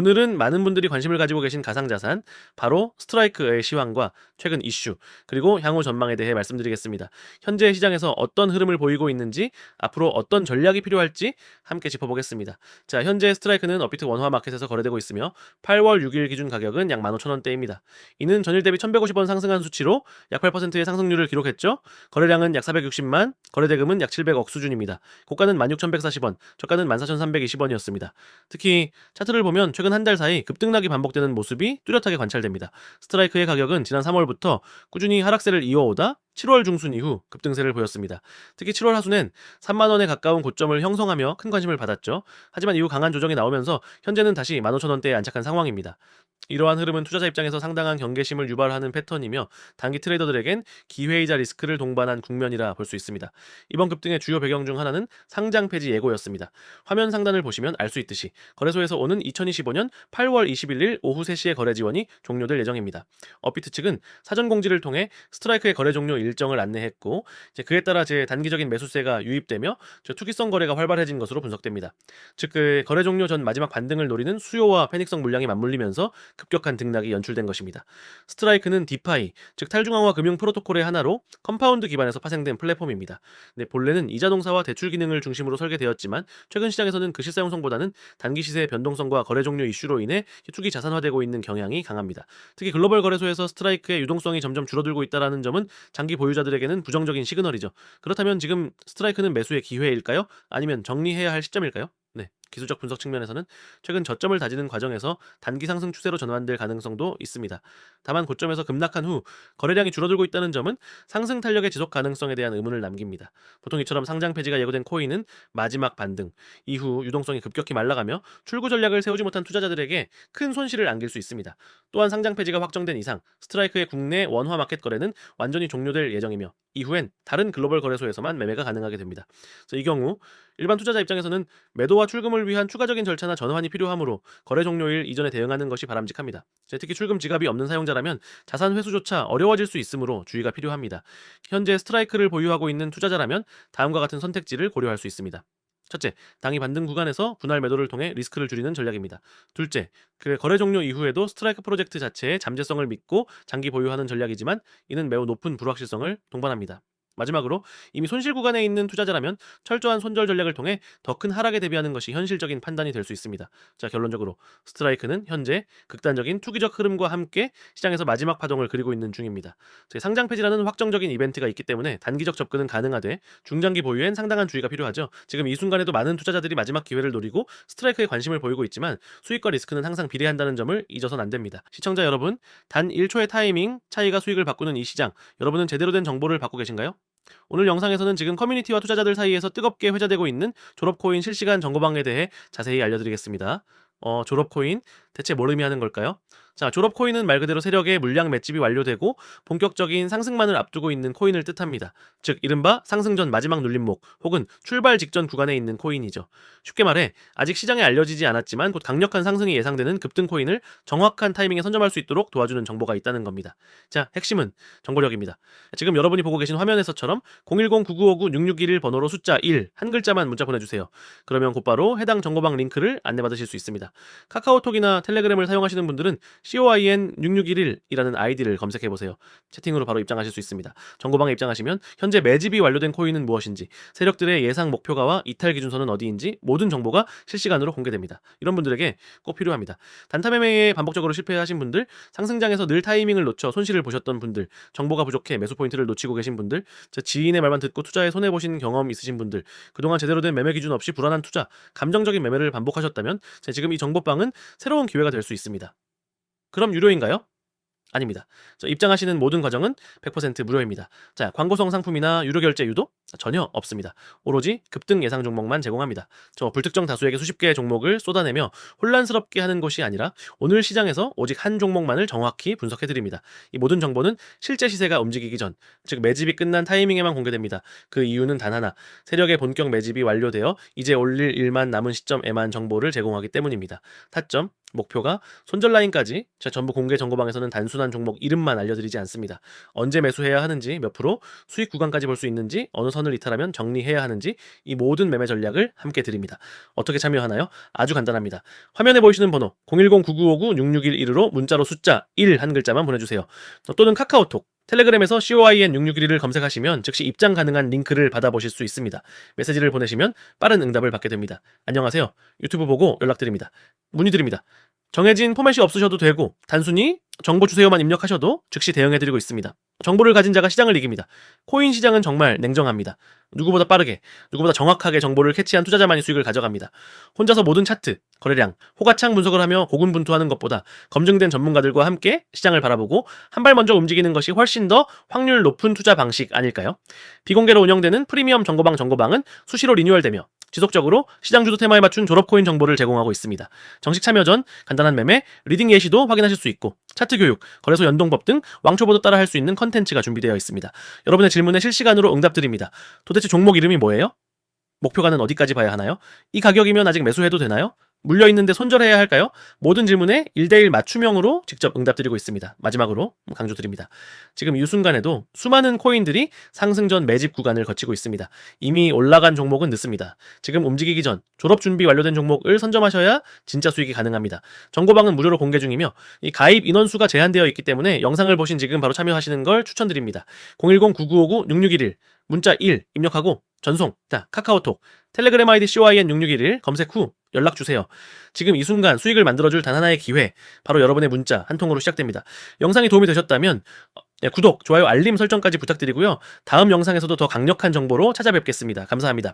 오늘은 많은 분들이 관심을 가지고 계신 가상자산, 바로 스트라이크의 시황과 최근 이슈, 그리고 향후 전망에 대해 말씀드리겠습니다. 현재 시장에서 어떤 흐름을 보이고 있는지, 앞으로 어떤 전략이 필요할지 함께 짚어보겠습니다. 자, 현재 스트라이크는 업비트 원화 마켓에서 거래되고 있으며 8월 6일 기준 가격은 약 15,000원대입니다. 이는 전일 대비 1,150원 상승한 수치로 약 8%의 상승률을 기록했죠. 거래량은 약 460만, 거래대금은 약 700억 수준입니다. 고가는 16,140원, 저가는 14,320원이었습니다. 특히 차트를 보면 최근 한 달 사이 급등락이 반복되는 모습이 뚜렷하게 관찰됩니다. 스트라이크의 가격은 지난 3월부터 꾸준히 하락세를 이어오다 7월 중순 이후 급등세를 보였습니다. 특히 7월 하순엔 3만 원에 가까운 고점을 형성하며 큰 관심을 받았죠. 하지만 이후 강한 조정이 나오면서 현재는 다시 15,000원대에 안착한 상황입니다. 이러한 흐름은 투자자 입장에서 상당한 경계심을 유발하는 패턴이며 단기 트레이더들에겐 기회이자 리스크를 동반한 국면이라 볼 수 있습니다. 이번 급등의 주요 배경 중 하나는 상장 폐지 예고였습니다. 화면 상단을 보시면 알 수 있듯이 거래소에서 오는 2025년 8월 21일 오후 3시에 거래 지원이 종료될 예정입니다. 업비트 측은 사전 공지를 통해 스트라이크의 거래 종료 일정을 안내했고 그에 따라 제 단기적인 매수세가 유입되며 저 투기성 거래가 활발해진 것으로 분석됩니다. 즉 그 거래 종료 전 마지막 반등을 노리는 수요와 패닉성 물량이 맞물리면서 급격한 등락이 연출된 것입니다. 스트라이크는 디파이, 즉 탈중앙화 금융 프로토콜의 하나로 컴파운드 기반에서 파생된 플랫폼입니다. 네, 본래는 이자 동사와 대출 기능을 중심으로 설계되었지만 최근 시장에서는 그 실사용성보다는 단기 시세의 변동성과 거래 종료 이슈로 인해 투기 자산화되고 있는 경향이 강합니다. 특히 글로벌 거래소에서 스트라이크의 유동성이 점점 줄어들고 있다는 점은 장기 보유자들에게는 부정적인 시그널이죠. 그렇다면 지금 스트라이크는 매수의 기회일까요? 아니면 정리해야 할 시점일까요? 네, 기술적 분석 측면에서는 최근 저점을 다지는 과정에서 단기 상승 추세로 전환될 가능성도 있습니다. 다만 고점에서 급락한 후 거래량이 줄어들고 있다는 점은 상승 탄력의 지속 가능성에 대한 의문을 남깁니다. 보통 이처럼 상장 폐지가 예고된 코인은 마지막 반등 이후 유동성이 급격히 말라가며 출구 전략을 세우지 못한 투자자들에게 큰 손실을 안길 수 있습니다. 또한 상장 폐지가 확정된 이상 스트라이크의 국내 원화 마켓 거래는 완전히 종료될 예정이며 이후엔 다른 글로벌 거래소에서만 매매가 가능하게 됩니다. 이 경우 일반 투자자 입장에서는 매도와 출금을 위한 추가적인 절차나 전환이 필요하므로 거래 종료일 이전에 대응하는 것이 바람직합니다. 특히 출금 지갑이 없는 사용자라면 자산 회수조차 어려워질 수 있으므로 주의가 필요합니다. 현재 스트라이크를 보유하고 있는 투자자라면 다음과 같은 선택지를 고려할 수 있습니다. 첫째, 당이 반등 구간에서 분할 매도를 통해 리스크를 줄이는 전략입니다. 둘째, 그 거래 종료 이후에도 스트라이크 프로젝트 자체의 잠재성을 믿고 장기 보유하는 전략이지만 이는 매우 높은 불확실성을 동반합니다. 마지막으로 이미 손실 구간에 있는 투자자라면 철저한 손절 전략을 통해 더 큰 하락에 대비하는 것이 현실적인 판단이 될 수 있습니다. 자, 결론적으로 스트라이크는 현재 극단적인 투기적 흐름과 함께 시장에서 마지막 파동을 그리고 있는 중입니다. 상장 폐지라는 확정적인 이벤트가 있기 때문에 단기적 접근은 가능하되 중장기 보유엔 상당한 주의가 필요하죠. 지금 이 순간에도 많은 투자자들이 마지막 기회를 노리고 스트라이크에 관심을 보이고 있지만 수익과 리스크는 항상 비례한다는 점을 잊어서는 안 됩니다. 시청자 여러분, 단 1초의 타이밍 차이가 수익을 바꾸는 이 시장, 여러분은 제대로 된 정보를 받고 계신가요? 오늘 영상에서는 지금 커뮤니티와 투자자들 사이에서 뜨겁게 회자되고 있는 졸업코인 실시간 정보방에 대해 자세히 알려드리겠습니다. 어, 졸업코인 대체 뭘 의미하는 걸까요? 자, 졸업 코인은 말 그대로 세력의 물량 맷집이 완료되고 본격적인 상승만을 앞두고 있는 코인을 뜻합니다. 즉, 이른바 상승 전 마지막 눌림목 혹은 출발 직전 구간에 있는 코인이죠. 쉽게 말해 아직 시장에 알려지지 않았지만 곧 강력한 상승이 예상되는 급등 코인을 정확한 타이밍에 선점할 수 있도록 도와주는 정보가 있다는 겁니다. 자, 핵심은 정보력입니다. 지금 여러분이 보고 계신 화면에서처럼 010-9959-6611 번호로 숫자 1, 한 글자만 문자 보내주세요. 그러면 곧바로 해당 정보방 링크를 안내받으실 수 있습니다. 카카오톡이나 텔레그램을 사용하시는 분들은 COIN6611이라는 아이디를 검색해보세요. 채팅으로 바로 입장하실 수 있습니다. 정보방에 입장하시면 현재 매집이 완료된 코인은 무엇인지, 세력들의 예상 목표가와 이탈 기준선은 어디인지 모든 정보가 실시간으로 공개됩니다. 이런 분들에게 꼭 필요합니다. 단타 매매에 반복적으로 실패하신 분들, 상승장에서 늘 타이밍을 놓쳐 손실을 보셨던 분들, 정보가 부족해 매수 포인트를 놓치고 계신 분들, 지인의 말만 듣고 투자에 손해보신 경험 있으신 분들, 그동안 제대로 된 매매 기준 없이 불안한 투자, 감정적인 매매를 반복하셨다면 지금 이 정보방은 새로운 기회가 될 수 있습니다. 그럼 유료인가요? 아닙니다. 입장하시는 모든 과정은 100% 무료입니다. 자, 광고성 상품이나 유료 결제 유도 전혀 없습니다. 오로지 급등 예상 종목만 제공합니다. 저 불특정 다수에게 수십 개의 종목을 쏟아내며 혼란스럽게 하는 것이 아니라 오늘 시장에서 오직 한 종목만을 정확히 분석해 드립니다. 이 모든 정보는 실제 시세가 움직이기 전, 즉 매집이 끝난 타이밍에만 공개됩니다. 그 이유는 단 하나, 세력의 본격 매집이 완료되어 이제 올릴 일만 남은 시점에만 정보를 제공하기 때문입니다. 타점, 목표가 손절 라인까지 전부 공개 정보방에서는 단순 한 단순한 종목 이름만 알려드리지 않습니다. 언제 매수해야 하는지, 몇 프로, 수익 구간까지 볼 수 있는지, 어느 선을 이탈하면 정리해야 하는지 이 모든 매매 전략을 함께 드립니다. 어떻게 참여하나요? 아주 간단합니다. 화면에 보이시는 번호 010-9959-6611으로 문자로 숫자 1 한 글자만 보내주세요. 또는 카카오톡, 텔레그램에서 COIN661을 검색하시면 즉시 입장 가능한 링크를 받아보실 수 있습니다. 메시지를 보내시면 빠른 응답을 받게 됩니다. 안녕하세요. 유튜브 보고 연락드립니다. 문의드립니다. 정해진 포맷이 없으셔도 되고 단순히 정보 주세요만 입력하셔도 즉시 대응해드리고 있습니다. 정보를 가진 자가 시장을 이깁니다. 코인 시장은 정말 냉정합니다. 누구보다 빠르게, 누구보다 정확하게 정보를 캐치한 투자자만이 수익을 가져갑니다. 혼자서 모든 차트, 거래량, 호가창 분석을 하며 고군분투하는 것보다 검증된 전문가들과 함께 시장을 바라보고 한 발 먼저 움직이는 것이 훨씬 더 확률 높은 투자 방식 아닐까요? 비공개로 운영되는 프리미엄 정보방 정보방은 수시로 리뉴얼되며 지속적으로 시장 주도 테마에 맞춘 졸업 코인 정보를 제공하고 있습니다. 정식 참여 전 간단한 매매, 리딩 예시도 확인하실 수 있고 차트 교육, 거래소 연동법 등 왕초보도 따라 할 수 있는 컨텐츠가 준비되어 있습니다. 여러분의 질문에 실시간으로 응답드립니다. 도대체 종목 이름이 뭐예요? 목표가는 어디까지 봐야 하나요? 이 가격이면 아직 매수해도 되나요? 물려 있는데 손절해야 할까요? 모든 질문에 1대1 맞춤형으로 직접 응답드리고 있습니다. 마지막으로 강조드립니다. 지금 이 순간에도 수많은 코인들이 상승 전 매집 구간을 거치고 있습니다. 이미 올라간 종목은 늦습니다. 지금 움직이기 전 졸업 준비 완료된 종목을 선점하셔야 진짜 수익이 가능합니다. 정보방은 무료로 공개 중이며 이 가입 인원수가 제한되어 있기 때문에 영상을 보신 지금 바로 참여하시는 걸 추천드립니다. 010-9959-6611 문자 1 입력하고 전송, 자, 카카오톡, 텔레그램 아이디 COIN661 검색 후 연락 주세요. 지금 이 순간 수익을 만들어줄 단 하나의 기회, 바로 여러분의 문자 한 통으로 시작됩니다. 영상이 도움이 되셨다면 어, 네, 구독, 좋아요, 알림 설정까지 부탁드리고요. 다음 영상에서도 더 강력한 정보로 찾아뵙겠습니다. 감사합니다.